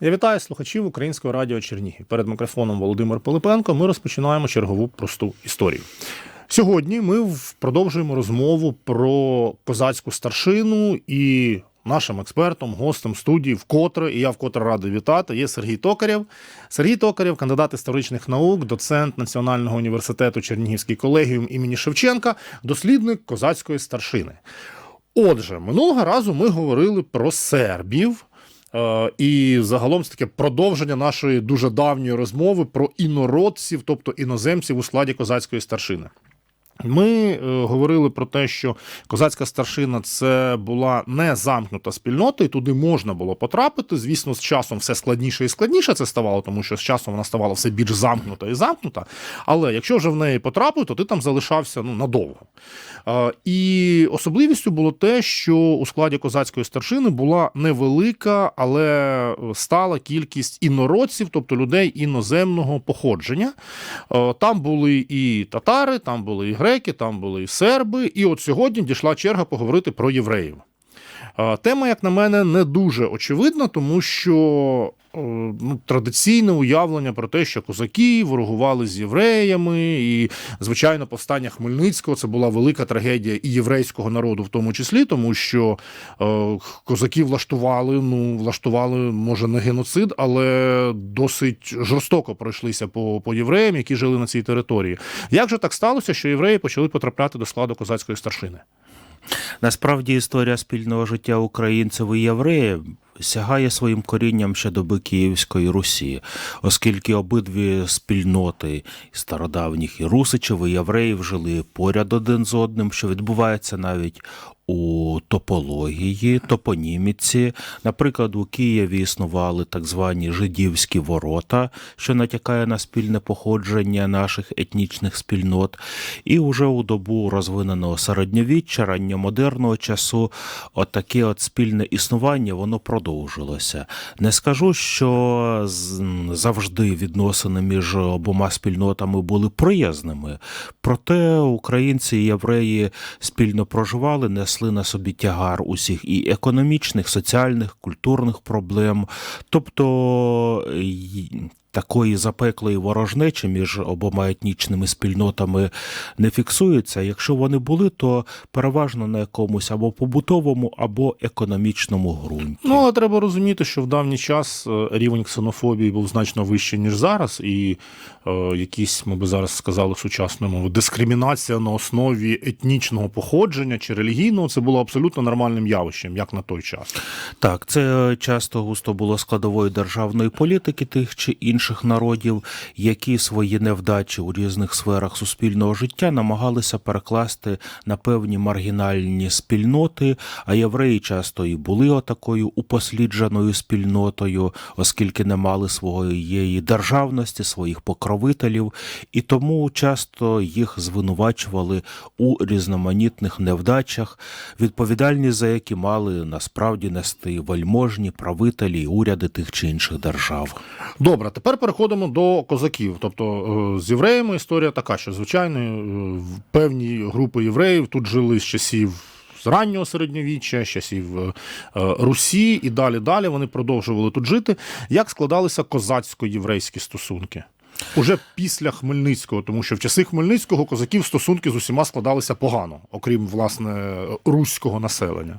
Я вітаю слухачів Українського радіо Чернігів. Перед мікрофоном Володимир Пилипенко. Ми розпочинаємо чергову просту історію. Сьогодні ми продовжуємо розмову про козацьку старшину і нашим експертом, гостем студії, вкотре, і я вкотре радий вітати, є Сергій Токарєв. Сергій Токарєв, кандидат історичних наук, доцент Національного університету Чернігівський колегіум імені Шевченка, дослідник козацької старшини. Отже, минулого разу ми говорили про сербів. Е, І загалом це таке продовження нашої дуже давньої розмови про інородців, тобто іноземців у складі козацької старшини. Ми е, говорили про те, що козацька старшина це була не замкнута спільнота, і туди можна було потрапити. Звісно, з часом все складніше і складніше це ставало, тому що з часом вона ставала все більш замкнута і замкнута. Але якщо вже в неї потрапив, то ти там залишався ну, надовго. Е, І особливістю було те, що у складі козацької старшини була невелика, але стала кількість інородців, тобто людей іноземного походження. Е, Там були і татари, там були і греки, там були і серби. І от сьогодні дійшла черга поговорити про євреїв. Тема, як на мене, не дуже очевидна, тому що е, ну, традиційне уявлення про те, що козаки ворогували з євреями, і, звичайно, повстання Хмельницького це була велика трагедія і єврейського народу, в тому числі, тому що е, козаки влаштували, ну, влаштували, може, не геноцид, але досить жорстоко пройшлися по, по євреям, які жили на цій території. Як же так сталося, що євреї почали потрапляти до складу козацької старшини? Насправді історія спільного життя українців і євреїв сягає своїм корінням ще доби Київської Русі, оскільки обидві спільноти стародавніх і русичів, і євреїв жили поряд один з одним, що відбувається навіть у топології, топоніміці. Наприклад, у Києві існували так звані жидівські ворота, що натякає на спільне походження наших етнічних спільнот. І уже у добу розвиненого середньовіччя, ранньомодерного часу, отаке от спільне існування воно продовжилося. Не скажу, що завжди відносини між обома спільнотами були приязними, проте українці і євреї спільно проживали, несли на собі тягар усіх і економічних, соціальних, культурних проблем. Тобто такої запеклої ворожнечі між обома етнічними спільнотами не фіксується. Якщо вони були, то переважно на якомусь або побутовому, або економічному ґрунті. Ну, але треба розуміти, що в давній час е, рівень ксенофобії був значно вищий, ніж зараз, і е, якісь, ми би зараз сказали, сучасною мовою, дискримінація на основі етнічного походження чи релігійного це було абсолютно нормальним явищем, як на той час. Так, це часто густо було складовою державної політики тих чи інших народів, які свої невдачі у різних сферах суспільного життя намагалися перекласти на певні маргінальні спільноти, а євреї часто і були отакою упослідженою спільнотою, оскільки не мали своєї державності, своїх покровителів, і тому часто їх звинувачували у різноманітних невдачах, відповідальність за які мали насправді нести вельможні правителі і уряди тих чи інших держав. Добре, тепер переходимо до козаків. Тобто е, з євреями історія така, що звичайно е, певні групи євреїв тут жили з часів. З раннього середньовіччя, часів е, Русі і далі далі вони продовжували тут жити. Як складалися козацько-єврейські стосунки? Уже після Хмельницького, тому що в часи Хмельницького козаків стосунки з усіма складалися погано, окрім власне руського населення.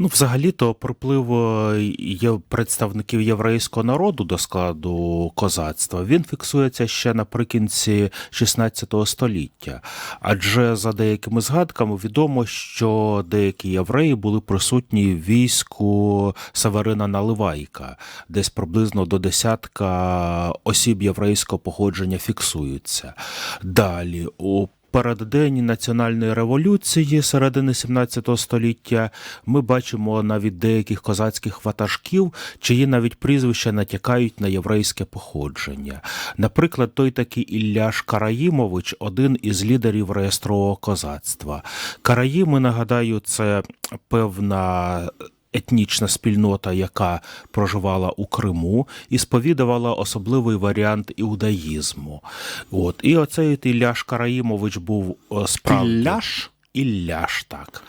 Ну, взагалі-то приплив е, представників єврейського народу до складу козацтва. Він фіксується ще наприкінці 16 століття. Адже за деякими згадками відомо, що деякі євреї були присутні в війську Северина Наливайка, десь приблизно до десятка осіб єврейського походження фіксуються. Далі у Переддень національної революції середини 17 століття ми бачимо навіть деяких козацьких ватажків, чиї навіть прізвища натякають на єврейське походження. Наприклад, той такий Ілляш Караїмович, один із лідерів реєстрового козацтва. Караїми, нагадаю, це певна етнічна спільнота, яка проживала у Криму, і сповідувала особливий варіант іудаїзму. От і оцей Ілляш Караїмович був е, справді Ілляш? Ілляш, так.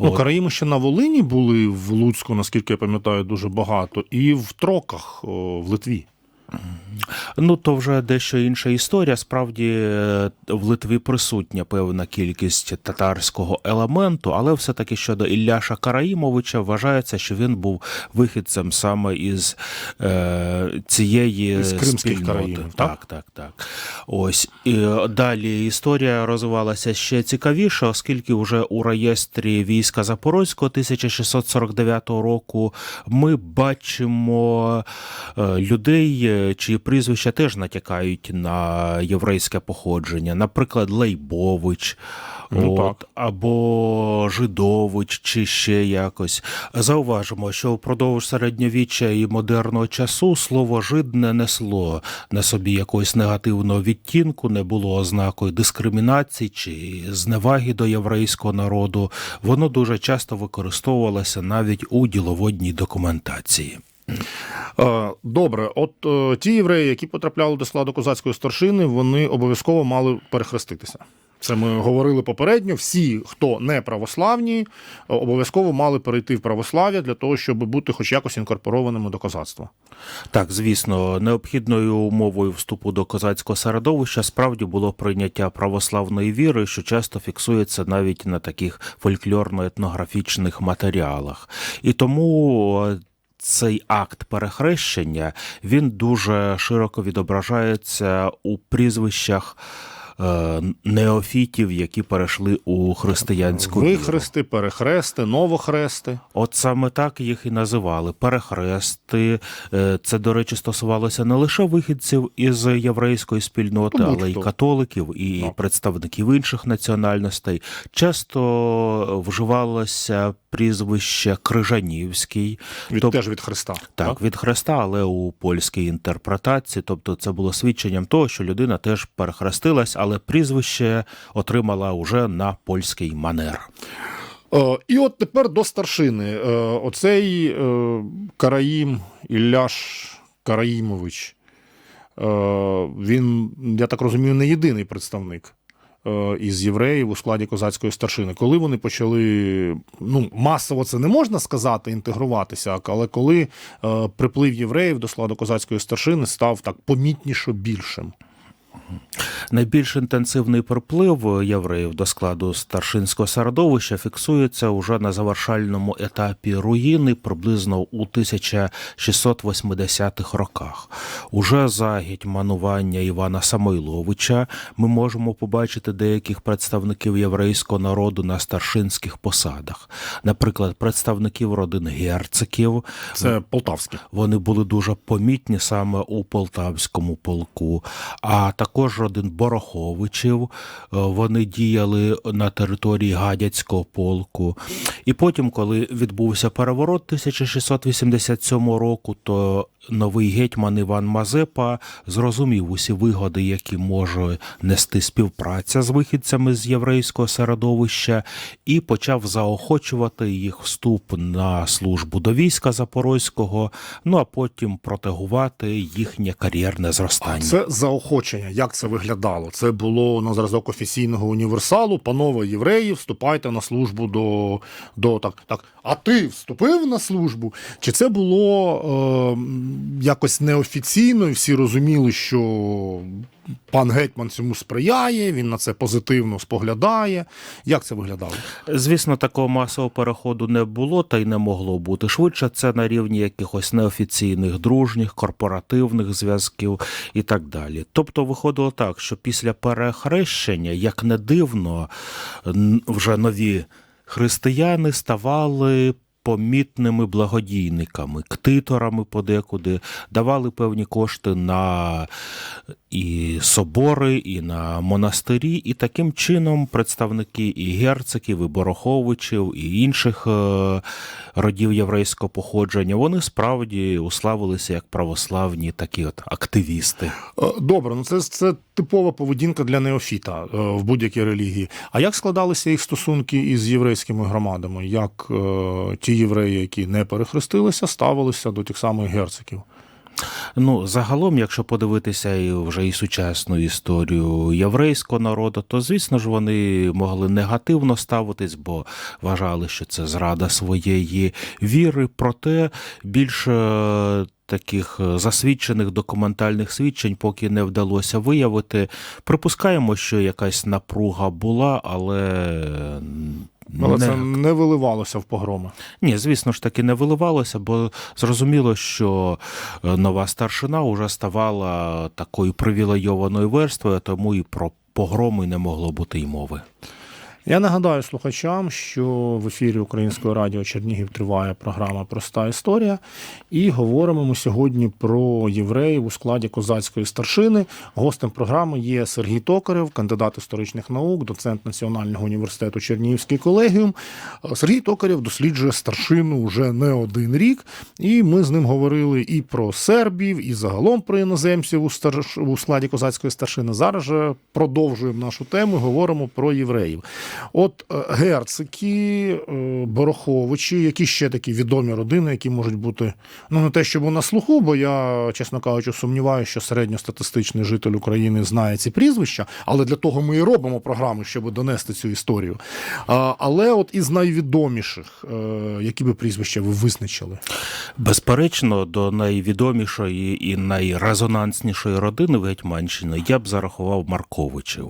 Ну, караїми ще на Волині були в Луцьку, наскільки я пам'ятаю, дуже багато, і в Троках о, в Литві. Ну, то вже дещо інша історія. Справді е, в Литві присутня певна кількість татарського елементу, але все-таки щодо Ілляша Караїмовича вважається, що він був вихідцем саме із е, цієї Із кримських спільноти. караїмів, так? так, так, так. Ось і е, далі історія розвивалася ще цікавіше, оскільки вже у реєстрі війська Запорозького 1649 року ми бачимо е, людей, чиї прізвища теж натякають на єврейське походження. Наприклад, Лейбович. Ну, от, так. або Жидович, чи ще якось. Зауважимо, що впродовж середньовіччя і модерного часу слово жид не несло на собі якогось негативного відтінку, не було ознакою дискримінації чи зневаги до єврейського народу. Воно дуже часто використовувалося навіть у діловодній документації. Е, Добре, от е, ті євреї, які потрапляли до складу козацької старшини, вони обов'язково мали перехреститися. Це ми говорили попередньо. Всі, хто не православні, е, обов'язково мали перейти в православ'я для того, щоб бути хоч якось інкорпорованими до козацтва. Так, звісно, необхідною умовою вступу до козацького середовища справді було прийняття православної віри, що часто фіксується навіть на таких фольклорно-етнографічних матеріалах. І тому цей акт перехрещення він дуже широко відображається у прізвищах. е, Неофітів, які перейшли у християнську віру. Вихрести, перехрести, новохрести. От саме так їх і називали перехрести. Е, Це, до речі, стосувалося не лише вихідців із єврейської спільноти, Ну, але й католиків і Так. представників інших національностей. Часто вживалося прізвище Крижанівський. Від, Тоб- Теж від Христа. Так, від Христа, але у польській інтерпретації. Тобто, це було свідченням того, що людина теж перехрестилась, але прізвище отримала уже на польський манер. Е, І от тепер до старшини. Е, Оцей е, Караїм Ілляш Караїмович. Він, я так розумію, не єдиний представник із євреїв у складі козацької старшини. Коли вони почали, ну, масово це не можна сказати, інтегруватися, але коли е, приплив євреїв до складу козацької старшини став так помітніше більшим. Найбільш інтенсивний приплив євреїв до складу старшинського середовища фіксується уже на завершальному етапі руїни приблизно у 1680-х роках. Уже за гетьманування Івана Самойловича ми можемо побачити деяких представників єврейського народу на старшинських посадах, наприклад, представників родин герциків, Це полтавське. вони були дуже помітні саме у полтавському полку, а також родин Бороховичів. Е, Вони діяли на території Гадяцького полку. І потім, коли відбувся переворот 1687 року, то новий гетьман Іван Мазепа зрозумів усі вигоди, які може нести співпраця з вихідцями з єврейського середовища, і почав заохочувати їх вступ на службу до війська Запорозького, ну а потім протегувати їхнє кар'єрне зростання. Це заохочення. Як це виглядало? Це було на зразок офіційного універсалу. Панове євреї, вступайте на службу до, до так, так. А ти вступив на службу? Чи це було е, якось неофіційно, і всі розуміли, що пан гетьман цьому сприяє, він на це позитивно споглядає? Як це виглядало? Звісно, такого масового переходу не було та й не могло бути. Швидше це на рівні якихось неофіційних дружніх, корпоративних зв'язків і так далі. Тобто виходило так, що після перехрещення, як не дивно, вже нові християни ставали. Помітними благодійниками, ктиторами подекуди, давали певні кошти на і собори, і на монастирі, і таким чином представники і герциків, і Бороховичів, і інших е, родів єврейського походження, вони справді уславилися як православні такі от активісти. Е, Добре, ну це, це типова поведінка для неофіта е, в будь-якій релігії. А як складалися їх стосунки із єврейськими громадами? Як ті євреї, які не перехрестилися, ставилися до тих самих герциків? Ну, загалом, якщо подивитися і вже і сучасну історію єврейського народу, то звісно ж вони могли негативно ставитись, бо вважали, що це зрада своєї віри. Проте більше таких е, засвідчених документальних свідчень поки не вдалося виявити. Припускаємо, що якась напруга була, але. Але не- це не виливалося в погроми. ні, звісно ж таки не виливалося, бо зрозуміло, що е, нова старшина вже ставала такою привілейованою верствою, тому і про погроми не могло бути й мови. Я нагадаю слухачам, що в ефірі Українського радіо Чернігів триває програма Проста історія. І говоримо ми сьогодні про євреїв у складі козацької старшини. Гостем програми є Сергій Токарев, кандидат історичних наук, доцент Національного університету Чернігівський колегіум. Сергій Токарев досліджує старшину вже не один рік, і ми з ним говорили і про сербів, і загалом про іноземців у, старш... у складі козацької старшини. Зараз же продовжуємо нашу тему, говоримо про євреїв. От е, герцики, е, Бороховичі, які ще такі відомі родини, які можуть бути ну не те, щоб на слуху, бо я, чесно кажучи, сумніваюся, що середньостатистичний житель України знає ці прізвища, але для того ми і робимо програму, щоб донести цю історію. Але от із найвідоміших, е, які би прізвища ви визначили? Безперечно, до найвідомішої і найрезонанснішої родини в Гетьманщині я б зарахував Марковичів.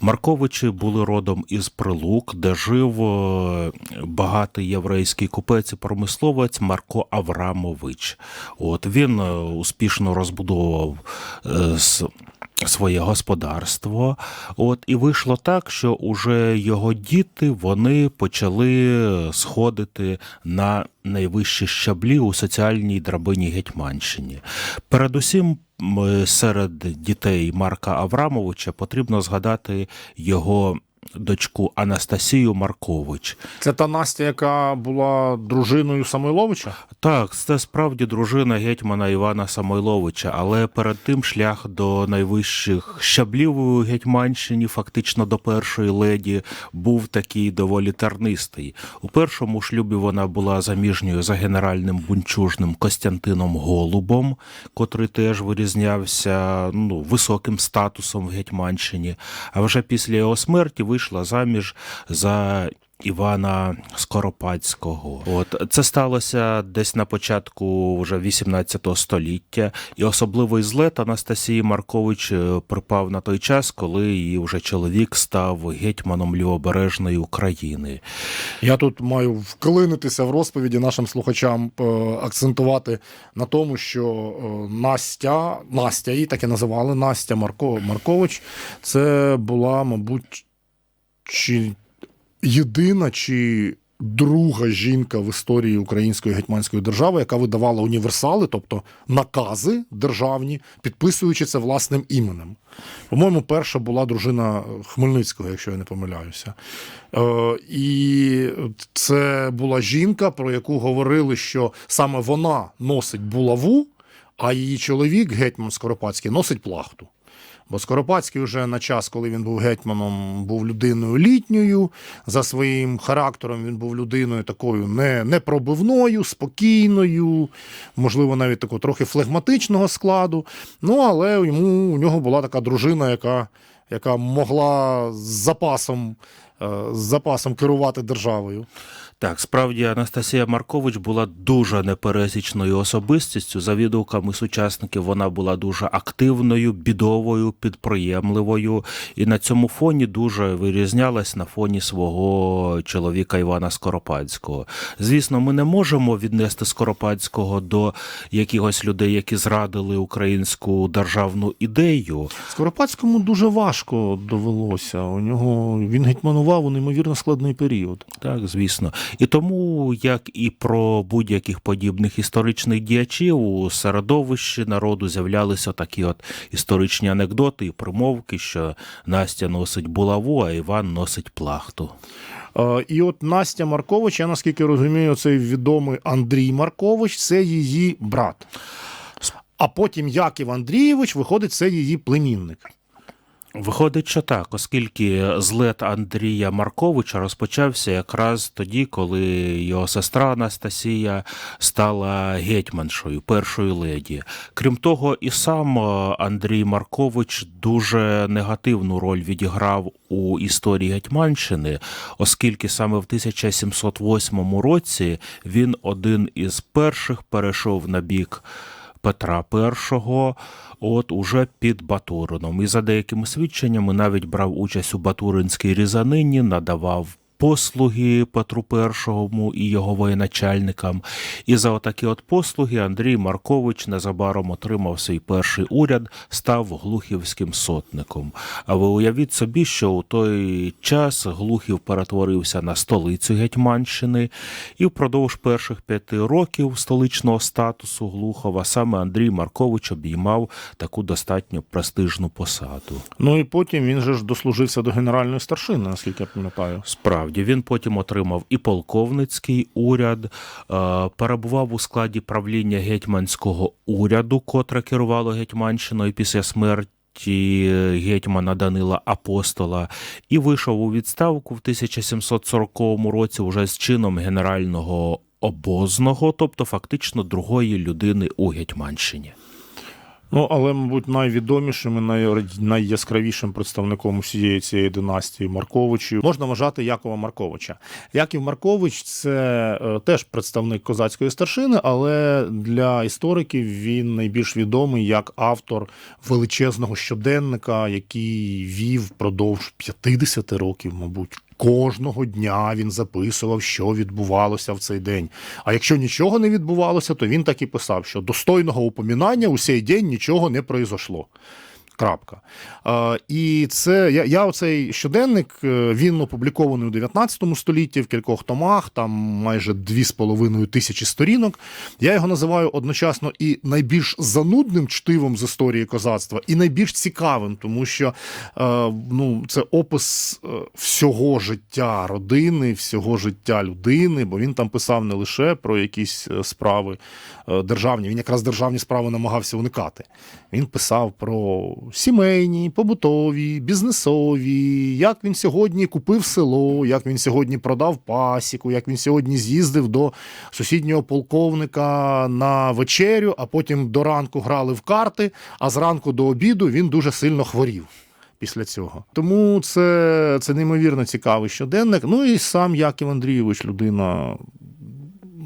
Марковичі були родом із Прилук, де жив е, багатий єврейський купець і промисловець Марко Аврамович. От він е, успішно розбудовував е, своє господарство. От і вийшло так, що уже його діти вони почали сходити на найвищі щаблі у соціальній драбині Гетьманщині. Передусім. Серед дітей Марка Аврамовича потрібно згадати його дочку Анастасію Маркович. Це та Настя, яка була дружиною Самойловича? Так, це справді дружина гетьмана Івана Самойловича, але перед тим шлях до найвищих щаблів у Гетьманщині, фактично до першої леді, був такий доволі тернистий. У першому шлюбі вона була заміжньою за генеральним бунчужним Костянтином Голубом, котрий теж вирізнявся ну, високим статусом в Гетьманщині. А вже після його смерті вийшла заміж за Івана Скоропадського. От це сталося десь на початку вже 18 століття, і особливий злет Анастасії Маркович е, припав на той час, коли її вже чоловік став гетьманом лівобережної України. Я тут маю вклинитися в розповіді нашим слухачам, е, акцентувати на тому, що е, Настя, Настя її так і називали Настя Марко, Маркович. Це була, мабуть, чи єдина чи друга жінка в історії Української гетьманської держави, яка видавала універсали, тобто накази державні, підписуючи це власним іменем. По-моєму, перша була дружина Хмельницького, якщо я не помиляюся. Е, і це була жінка, про яку говорили, що саме вона носить булаву, а її чоловік, гетьман Скоропадський, носить плахту. Бо Скоропадський вже на час, коли він був гетьманом, був людиною літньою. За своїм характером він був людиною такою не, непробивною, спокійною, можливо, навіть такого трохи флегматичного складу. Ну, але йому у нього була така дружина, яка, яка могла з запасом, е, з запасом керувати державою. Так, справді Анастасія Маркович була дуже непересічною особистістю. За відгуками сучасників вона була дуже активною, бідовою, підприємливою, і на цьому фоні дуже вирізнялась на фоні свого чоловіка Івана Скоропадського. Звісно, ми не можемо віднести Скоропадського до якихось людей, які зрадили українську державну ідею. Скоропадському дуже важко довелося. У нього він гетьманував у неймовірно складний період. Так, звісно. І тому, як і про будь-яких подібних історичних діячів, у середовищі народу з'являлися такі от історичні анекдоти і примовки, що Настя носить булаву, а Іван носить плахту. Е, І от Настя Маркович, я наскільки розумію, цей відомий Андрій Маркович це її брат. А потім Яків Андрійович виходить, це її племінник. Виходить, що так, оскільки злет Андрія Марковича розпочався якраз тоді, коли його сестра Анастасія стала гетьманшою, першою леді. Крім того, і сам е, Андрій Маркович дуже негативну роль відіграв у історії Гетьманщини, оскільки саме в 1708 році він один із перших перейшов на бік. Петра І, от уже під Батурином. І за деякими свідченнями навіть брав участь у Батуринській різанині, надавав послуги Петру І і його воєначальникам. І за отакі от послуги Андрій Маркович незабаром отримав свій перший уряд, став глухівським сотником. А ви уявіть собі, що у той час Глухів перетворився на столицю Гетьманщини, і впродовж перших п'яти років столичного статусу Глухова саме Андрій Маркович обіймав таку достатньо престижну посаду. Ну і потім він же ж дослужився до генеральної старшини, наскільки я пам'ятаю. Справді він потім отримав і полковницький уряд, е, перебував у складі правління гетьманського уряду, котре керувало Гетьманщиною після смерті гетьмана Данила Апостола, і вийшов у відставку в 1740 році вже з чином генерального обозного, тобто фактично другої людини у Гетьманщині. Ну, але, мабуть, найвідомішим і най... найяскравішим представником усієї цієї династії Марковичів можна вважати Якова Марковича. Яків Маркович це е, теж представник козацької старшини, але для істориків він найбільш відомий як автор величезного щоденника, який вів впродовж 50 років, мабуть. Кожного дня він записував, що відбувалося в цей день. А якщо нічого не відбувалося, то він так і писав, що достойного упомінання у цей день нічого не произошло. Крапка. Е, і це я, я оцей щоденник е, він опублікований у 19 столітті в кількох томах, там майже 2,5 тисячі сторінок. Я його називаю одночасно і найбільш занудним чтивом з історії козацтва, і найбільш цікавим, тому що е, ну, це опис е, всього життя родини, всього життя людини, бо він там писав не лише про якісь е, справи державні, він якраз державні справи намагався уникати. Він писав про сімейні, побутові, бізнесові, як він сьогодні купив село, як він сьогодні продав пасіку, як він сьогодні з'їздив до сусіднього полковника на вечерю, а потім до ранку грали в карти, а зранку до обіду він дуже сильно хворів. Після цього тому це, це неймовірно цікавий щоденник. Ну і сам Яків Андрійович, людина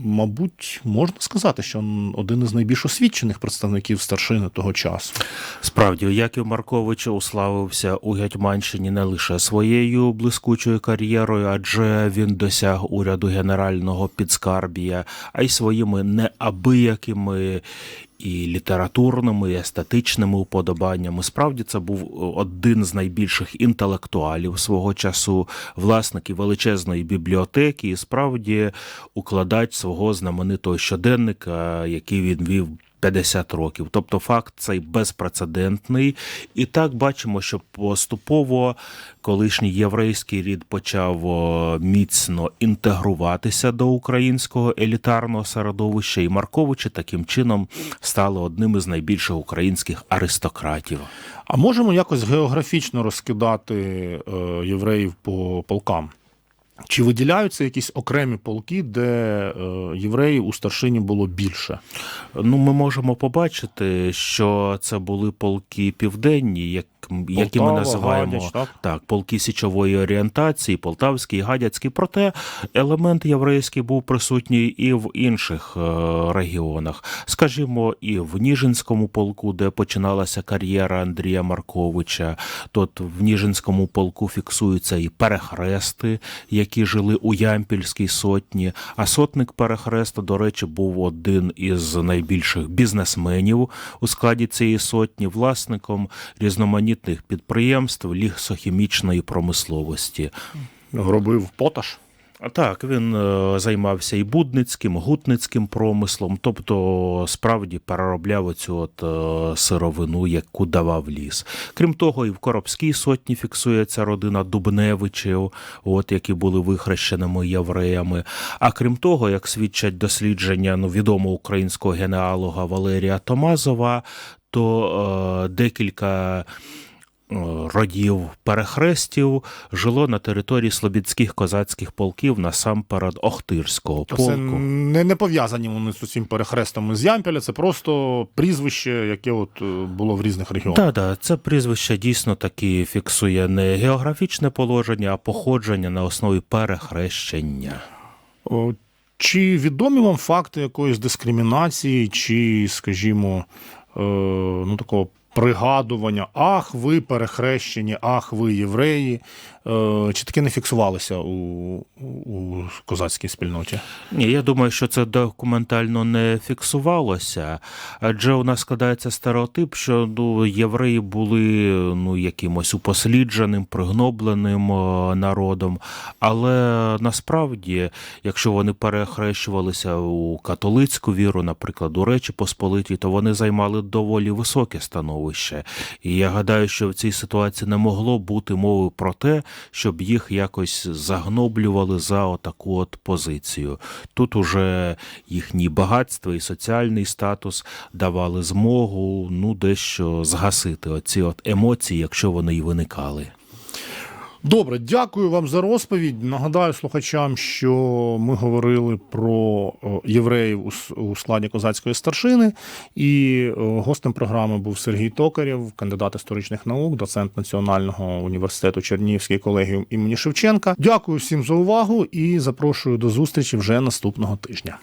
мабуть, можна сказати, що один із найбільш освічених представників старшини того часу. Справді, Яків Маркович уславився у Гетьманщині не лише своєю блискучою кар'єрою, адже він досяг уряду генерального підскарбія, а й своїми неабиякими і літературними, і естетичними уподобаннями. Справді це був один з найбільших інтелектуалів свого часу, власники величезної бібліотеки, і справді укладач свого знаменитого щоденника, який він вів. 50 років, тобто факт цей безпрецедентний, і так бачимо, що поступово колишній єврейський рід почав міцно інтегруватися до українського елітарного середовища, і Марковичі таким чином стали одним із найбільших українських аристократів. А можемо якось географічно розкидати е, євреїв по полкам? Чи виділяються якісь окремі полки, де е, євреїв у старшині було більше? Ну, ми можемо побачити, що це були полки південні, як, які ми називаємо Гадяч, так? так, полки січової орієнтації, полтавський, гадяцький. Проте елемент єврейський був присутній і в інших е, регіонах. Скажімо, і в Ніжинському полку, де починалася кар'єра Андрія Марковича. Тут в Ніжинському полку фіксуються і перехрести, які жили у Ямпільській сотні. А сотник перехреста, до речі, був один із найбільших бізнесменів у складі цієї сотні, власником різноманітних підприємств лісохімічної промисловості. Робив поташ. Так, він е, займався і будницьким, гутницьким промислом, тобто справді переробляв оцю от е, сировину, яку давав ліс. Крім того, і в Коробській сотні фіксується родина Дубневичів, от які були вихрещеними євреями. А крім того, як свідчать дослідження ну, відомого українського генеалога Валерія Томазова, то е, декілька родів перехрестів жило на території слобідських козацьких полків насамперед Охтирського полку. Це не, не пов'язані вони з цим перехрестом з Ямпіля, це просто прізвище, яке от е, було в різних регіонах. Так, так, це прізвище дійсно таки фіксує не географічне положення, а походження на основі перехрещення. О, Чи відомі вам факти якоїсь дискримінації, чи, скажімо, е, ну такого пригадування, ах, ви перехрещені, ах, ви євреї? Е, Чи таке не фіксувалося у, у, козацькій спільноті? Ні, я думаю, що це документально не фіксувалося, адже у нас складається стереотип, що ну, євреї були ну, якимось упослідженим, пригнобленим е, народом. Але насправді, якщо вони перехрещувалися у католицьку віру, наприклад, у Речі Посполитій, то вони займали доволі високе становище. І я гадаю, що в цій ситуації не могло бути мови про те, щоб їх якось загноблювали за отаку от позицію. Тут уже їхні багатства і соціальний статус давали змогу ну дещо згасити оці от емоції, якщо вони й виникали. Добре, дякую вам за розповідь. Нагадаю слухачам, що ми говорили про євреїв у складі козацької старшини, і гостем програми був Сергій Токарєв, кандидат історичних наук, доцент Національного університету Чернігівський колегіум імені Шевченка. Дякую всім за увагу і запрошую до зустрічі вже наступного тижня.